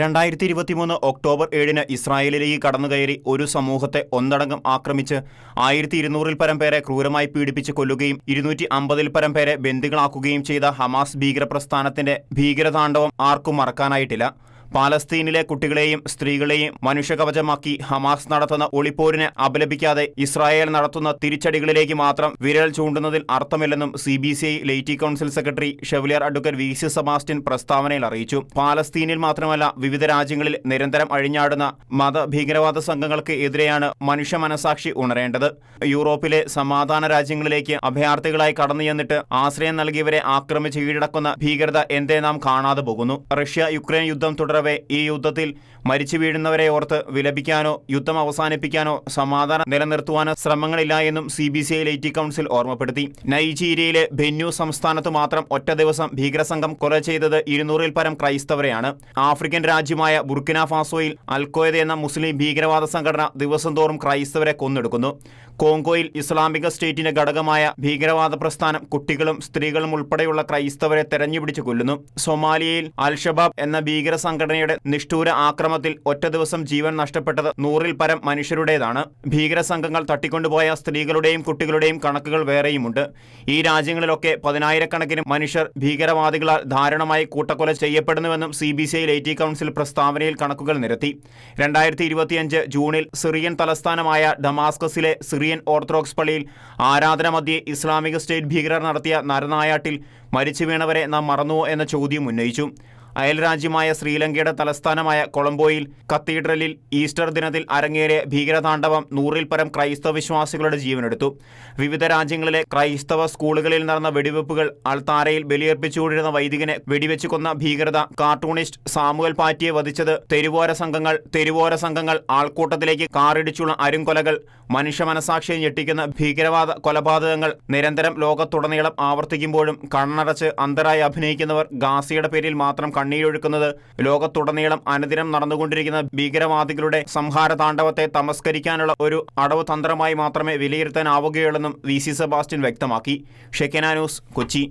രണ്ടായിരത്തി ഇരുപത്തിമൂന്ന് ഒക്ടോബർ ഏഴിന് ഇസ്രായേലിലേക്ക് കടന്നുകയറി ഒരു സമൂഹത്തെ ഒന്നടങ്കം ആക്രമിച്ച് ആയിരത്തി ഇരുന്നൂറിൽ പരം പേരെ ക്രൂരമായി പീഡിപ്പിച്ച് കൊല്ലുകയും ഇരുന്നൂറ്റി അമ്പതിൽ പരം പേരെ ബന്ദികളാക്കുകയും ചെയ്ത ഹമാസ് ഭീകരപ്രസ്ഥാനത്തിന്റെ ഭീകരതാണ്ഡവം ആർക്കും മറക്കാനായിട്ടില്ല. പാലസ്തീനിലെ കുട്ടികളെയും സ്ത്രീകളെയും മനുഷ്യകവചമാക്കി ഹമാസ് നടത്തുന്ന ഒളിപ്പോരിനെ അപലപിക്കാതെ ഇസ്രായേൽ നടത്തുന്ന തിരിച്ചടികളിലേക്ക് മാത്രം വിരൽ ചൂണ്ടുന്നതിൽ അർത്ഥമില്ലെന്നും C B C I laity council secretary chevalier advocate V C Sebastian പ്രസ്താവനയിൽ അറിയിച്ചു. പാലസ്തീനിൽ മാത്രമല്ല വിവിധ രാജ്യങ്ങളിൽ നിരന്തരം അഴിഞ്ഞാടുന്ന മതഭീകരവാദ സംഘങ്ങൾക്ക് എതിരെയാണ് മനുഷ്യ മനസാക്ഷി ഉണരേണ്ടത്. യൂറോപ്പിലെ സമാധാന രാജ്യങ്ങളിലേക്ക് അഭയാർത്ഥികളായി കടന്നു ചെന്നിട്ട് ആശ്രയം നൽകിയവരെ ആക്രമിച്ച് കീഴടക്കുന്ന ഭീകരത എന്തേ നാം കാണാതെ പോകുന്നു. റഷ്യ യുക്രൈൻ യുദ്ധം തുടരവെ ഈ യുദ്ധത്തിൽ മരിച്ചു വീഴുന്നവരെ ഓർത്ത് വിലപിക്കാനോ യുദ്ധം അവസാനിപ്പിക്കാനോ സമാധാനം നിലനിർത്തുവാനോ ശ്രമങ്ങളില്ല എന്നും C B C I laity council ഓർമ്മപ്പെടുത്തി. നൈജീരിയയിലെ ബെന്യു സംസ്ഥാനത്ത് മാത്രം ഒറ്റ ദിവസം ഭീകരസംഘം കൊല ചെയ്തത് ഇരുന്നൂറിൽ പരം ക്രൈസ്തവരെയാണ്. ആഫ്രിക്കൻ രാജ്യമായ ബുർക്കിന ഫാസോയിൽ അൽക്കോയദ എന്ന മുസ്ലിം ഭീകരവാദ സംഘടന ദിവസം തോറും ക്രൈസ്തവരെ കൊന്നെടുക്കുന്നു. കോങ്കോയിൽ ഇസ്ലാമിക സ്റ്റേറ്റിന്റെ ഘടകമായ ഭീകരവാദ പ്രസ്ഥാനം കുട്ടികളും സ്ത്രീകളും ഉൾപ്പെടെയുള്ള ക്രൈസ്തവരെ തെരഞ്ഞുപിടിച്ച് കൊല്ലുന്നു. സൊമാലിയയിൽ അൽഷബാബ് എന്ന ഭീകര സംഘടനയുടെ നിഷ്ഠൂര ആക്രമത്തിൽ ഒറ്റ ദിവസം ജീവൻ നഷ്ടപ്പെട്ടത് നൂറിൽ പരം മനുഷ്യരുടേതാണ്. ഭീകര സംഘങ്ങൾ തട്ടിക്കൊണ്ടുപോയ സ്ത്രീകളുടെയും കുട്ടികളുടെയും കണക്കുകൾ വേറെയുമുണ്ട്. ഈ രാജ്യങ്ങളിലൊക്കെ പതിനായിരക്കണക്കിന് മനുഷ്യർ ഭീകരവാദികളാൽ ധാരണമായി കൂട്ടക്കൊല ചെയ്യപ്പെടുന്നുവെന്നും C B C I laity council പ്രസ്താവനയിൽ കണക്കുകൾ നിരത്തി. രണ്ടായിരത്തി ഇരുപത്തിയഞ്ച് ജൂണിൽ സിറിയൻ തലസ്ഥാനമായ ഡമാസ്കസിലെ സിറിയൻ ഓർത്തഡോക്സ് പള്ളിയിൽ ആരാധന മധ്യേ ഇസ്ലാമിക സ്റ്റേറ്റ് ഭീകരർ നടത്തിയ നരനായാട്ടിൽ മരിച്ചു വീണവരെ നാം മറന്നുവോ എന്ന ചോദ്യം ഉന്നയിച്ചു. അയൽരാജ്യമായ ശ്രീലങ്കയുടെ തലസ്ഥാനമായ കൊളംബോയിൽ കത്തീഡ്രലിൽ ഈസ്റ്റർ ദിനത്തിൽ അരങ്ങേറിയ ഭീകരതാണ്ഡവം നൂറിൽ പരം ക്രൈസ്തവ വിശ്വാസികളുടെ ജീവനെടുത്തു. വിവിധ രാജ്യങ്ങളിലെ ക്രൈസ്തവ സ്കൂളുകളിൽ നടന്ന വെടിവെപ്പുകൾ അൾത്താരയിൽ ബലിയർപ്പിച്ചുകൊണ്ടിരുന്ന വൈദികനെ വെടിവെച്ച് കൊന്ന ഭീകരത കാർട്ടൂണിസ്റ്റ് സാമുവൽ പാറ്റിയെ വധിച്ചത് തെരുവോര സംഘങ്ങൾ തെരുവോര സംഘങ്ങൾ ആൾക്കൂട്ടത്തിലേക്ക് കാറിടിച്ചുള്ള അരുംകൊലകൾ മനുഷ്യ മനസാക്ഷിയെ ഞെട്ടിക്കുന്ന ഭീകരവാദ കൊലപാതകങ്ങൾ നിരന്തരം ലോകത്തുടനീളം ആവർത്തിക്കുമ്പോഴും കണ്ണടച്ച് അന്തരായി അഭിനയിക്കുന്നവർ ഗാസിയുടെ പേരിൽ മാത്രം കണ്ണീരൊഴുക്കുന്നത്. ലോകത്തുടനീളം അനുദിനം നടന്നുകൊണ്ടിരിക്കുന്ന ഭീകരവാദികളുടെ സംഹാര താണ്ഡവത്തെ തമസ്കരിക്കാനുള്ള ഒരു അടവ് തന്ത്രമായി മാത്രമേ വിലയിരുത്താനാവുകയുള്ളെന്നും വി സി സെബാസ്റ്റ്യൻ വ്യക്തമാക്കി. ഷെക്കന ന്യൂസ് കൊച്ചി.